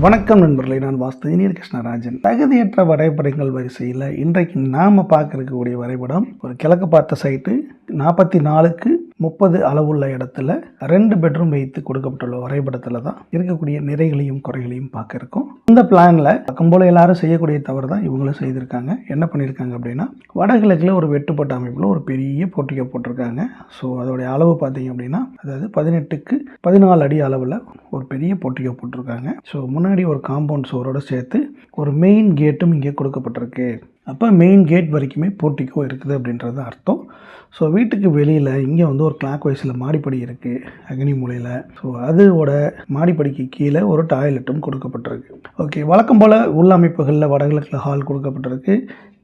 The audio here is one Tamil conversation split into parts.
வணக்கம் நண்பர்களே நான் வாஸ்து இனியர் கிருஷ்ணராஜன். தகுதியற்ற வரைபடங்கள் வரிசையில் இன்றைக்கு நாம் பார்க்க இருக்கக்கூடிய வரைபடம் ஒரு கிழக்கு பார்த்த சைட்டு நாற்பத்தி நாலுக்கு முப்பது அளவுள்ள இடத்துல ரெண்டு பெட்ரூம் வைத்து கொடுக்கப்பட்டுள்ள வரைபடத்தில் தான் இருக்கக்கூடிய நிறைகளையும் குறைகளையும் பார்க்க இருக்கும் இந்த பிளானில் பக்கம் போல எல்லாரும் செய்யக்கூடிய தவறு தான் இவங்களும் செய்திருக்காங்க. என்ன பண்ணியிருக்காங்க அப்படின்னா வடகிழக்கில் ஒரு வெட்டுப்பட்ட அமைப்பில் ஒரு பெரிய போட்டிக்கை போட்டிருக்காங்க. ஸோ அதோடைய அளவு பார்த்தீங்க அப்படின்னா அதாவது பதினெட்டுக்கு பதினாலு அடி அளவில் ஒரு பெரிய போட்டிக்கை போட்டிருக்காங்க. ஸோ முன்னாடி ஒரு காம்பவுண்ட் சுவரோடு சேர்த்து ஒரு மெயின் கேட்டும் இங்கே கொடுக்கப்பட்டிருக்கு. அப்போ மெயின் கேட் வரைக்குமே போர்ட்டிக்கோ இருக்குது அப்படின்றது அர்த்தம். ஸோ வீட்டுக்கு வெளியில் இங்கே வந்து ஒரு கிளாக் வைஸில் மாடிப்படி இருக்குது அக்னி மூலையில். ஸோ அதோட மாடிப்படிக்கு கீழே ஒரு டாய்லெட்டும் கொடுக்கப்பட்டிருக்கு. ஓகே வழக்கம் போல் உள்ளமைப்புகளில் வடகிழக்கில் ஹால் கொடுக்கப்பட்டிருக்கு.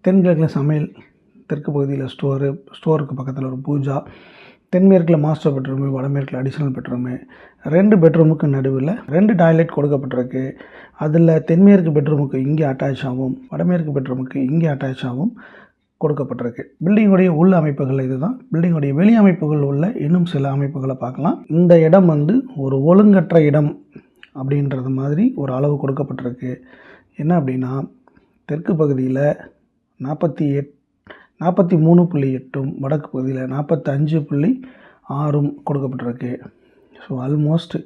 தென்கிழக்கில் சமையல் தெற்கு பகுதியில் ஸ்டோரு ஸ்டோருக்கு பக்கத்தில் ஒரு பூஜா. தென்மேற்கில் மாஸ்டர் பெட்ரூமு வடமேற்கில் அடிஷ்னல் பெட்ரூமு ரெண்டு பெட்ரூமுக்கு நடுவில் ரெண்டு டாய்லெட் கொடுக்கப்பட்டிருக்கு. அதில் தென்மேற்கு பெட்ரூமுக்கு இங்கே அட்டாச் ஆகும் வடமேற்கு பெட்ரூமுக்கு இங்கே அட்டாச் ஆகும் கொடுக்கப்பட்டிருக்கு. பில்டிங்குடைய உள் அமைப்புகள் இதுதான். பில்டிங்குடைய வெளி அமைப்புகள் உள்ள இன்னும் சில அமைப்புகளை பார்க்கலாம். இந்த இடம் வந்து ஒரு ஒழுங்கற்ற இடம் அப்படின்றது மாதிரி ஒரு அளவு கொடுக்கப்பட்டிருக்கு. என்ன அப்படின்னா தெற்கு பகுதியில் நாற்பத்தி எட் நாற்பத்தி மூணு புள்ளி எட்டும் வடக்கு பகுதியில் நாற்பத்தஞ்சு புள்ளி ஆறும் கொடுக்கப்பட்டிருக்கு. ஸோ ஆல்மோஸ்ட்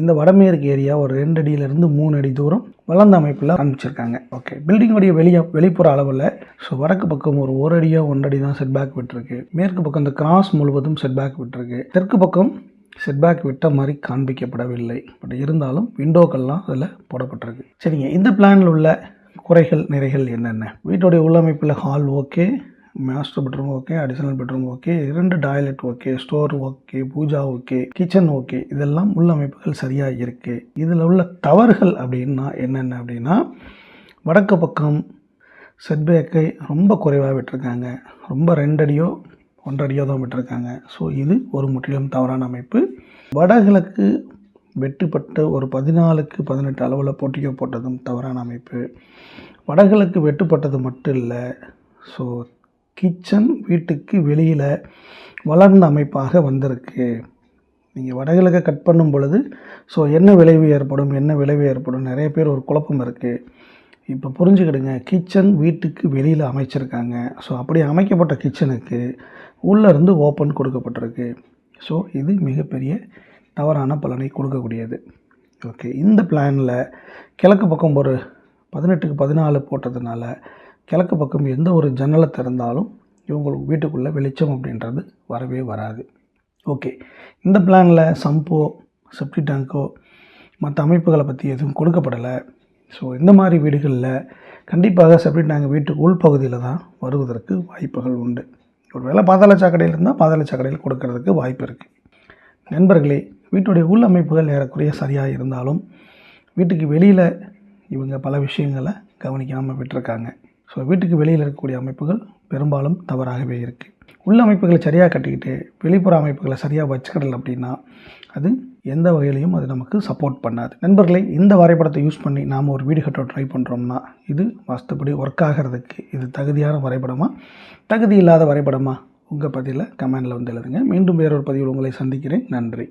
இந்த வடமேற்கு ஏரியா ஒரு ரெண்டு அடியிலேருந்து மூணு அடி தூரம் வளர்ந்த அமைப்பில் ஆரம்பிச்சிருக்காங்க ஓகே பில்டிங்குடைய வெளியே வெளிப்புற அளவில் ஸோ வடக்கு பக்கம் ஒரு ஒரு அடியோ ஒன்றடி தான் செட் பேக் விட்டுருக்கு. மேற்கு பக்கம் இந்த கிராஸ் முழுவதும் செட் பேக் விட்டுருக்கு. தெற்கு பக்கம் செட்பேக் விட்ட மாதிரி காண்பிக்கப்படவில்லை. பட் இருந்தாலும் விண்டோக்கள்லாம் அதில் போடப்பட்டிருக்கு. சரிங்க இந்த பிளானில் உள்ள குறைகள் நிறைகள் என்னென்ன? வீட்டுடைய உள்ளமைப்பில் hall okay master bedroom okay additional bedroom okay இரண்டு toilet okay store okay pooja okay kitchen okay இதெல்லாம் உள்ளமைப்புகள் சரியாக இருக்குது இதில் உள்ள தவறுகள் அப்படின்னா என்னென்ன அப்படின்னா வடக்கு பக்கம் செட்பேக்கை ரொம்ப குறைவாக விட்டுருக்காங்க. ரொம்ப ரெண்டடியோ ஒன்றடியோ தான் விட்டுருக்காங்க. ஸோ இது ஒரு முற்றிலும் தவறான அமைப்பு. வடகிழக்கு வெட்டுப்பட்ட ஒரு பதினாலுக்கு பதினெட்டு அளவில் போட்டிக்க போட்டதும் தவறான அமைப்பு. வடகிழக்கு வெட்டுப்பட்டது மட்டும் இல்லை. ஸோ கிச்சன் வீட்டுக்கு வெளியில் வளர்ந்த அமைப்பாக வந்திருக்கு. நீங்கள் வடகிழக்க கட் பண்ணும் பொழுது ஸோ என்ன விளைவு ஏற்படும் என்ன விளைவு ஏற்படும் நிறைய பேர் ஒரு குழப்பம் இருக்குது இப்போ புரிஞ்சுக்கிடுங்க கிச்சன் வீட்டுக்கு வெளியில் அமைச்சிருக்காங்க. ஸோ அப்படி அமைக்கப்பட்ட கிச்சனுக்கு உள்ளேருந்து ஓப்பன் கொடுக்கப்பட்டிருக்கு. ஸோ இது மிகப்பெரிய தவறான பலனை கொடுக்கக்கூடியது. ஓகே இந்த பிளானில் கிழக்கு பக்கம் ஒரு பதினெட்டுக்கு பதினாலு போட்டதுனால கிழக்கு பக்கம் எந்த ஒரு ஜன்னலை திறந்தாலும் இவங்களுக்கு வீட்டுக்குள்ளே வெளிச்சம் அப்படின்றது வரவே வராது. ஓகே. இந்த பிளானில் சம்போ செப்டி டேங்கோ மற்ற அமைப்புகளை பற்றி எதுவும் கொடுக்கப்படலை. ஸோ இந்த மாதிரி வீடுகளில் கண்டிப்பாக செப்டி டேங்க் வீட்டுக்கு உள்பகுதியில் தான் வருவதற்கு வாய்ப்புகள் உண்டு. ஒரு வேளை பாதாள சாக்கடையில் இருந்தால் பாதாள சாக்கடையில் கொடுக்கறதுக்கு வாய்ப்பு இருக்குது நண்பர்களே வீட்டுடைய உள் அமைப்புகள் ஏறக்குறைய சரியாக இருந்தாலும் வீட்டுக்கு வெளியில் இவங்க பல விஷயங்களை கவனிக்காமல் விட்டுருக்காங்க. ஸோ வீட்டுக்கு வெளியில் இருக்கக்கூடிய அமைப்புகள் பெரும்பாலும் தவறாகவே இருக்குது உள்ள அமைப்புகளை சரியாக கட்டிக்கிட்டு வெளிப்புற அமைப்புகளை சரியாக வச்சுக்கிடல அப்படின்னா அது எந்த வகையிலையும் அது நமக்கு சப்போர்ட் பண்ணாது. நண்பர்களே இந்த வரைபடத்தை யூஸ் பண்ணி நாம் ஒரு வீடு கட்ட ட்ரை பண்ணுறோம்னா இது வாஸ்துப்படி ஒர்க் ஆகிறதுக்கு இது தகுதியான வரைபடமா? தகுதி இல்லாத வரைபடமா? உங்கள் பதிவில் கமெண்டில் வந்து எழுதுங்க. மீண்டும் வேறொரு பதிவில் உங்களை சந்திக்கிறேன். நன்றி.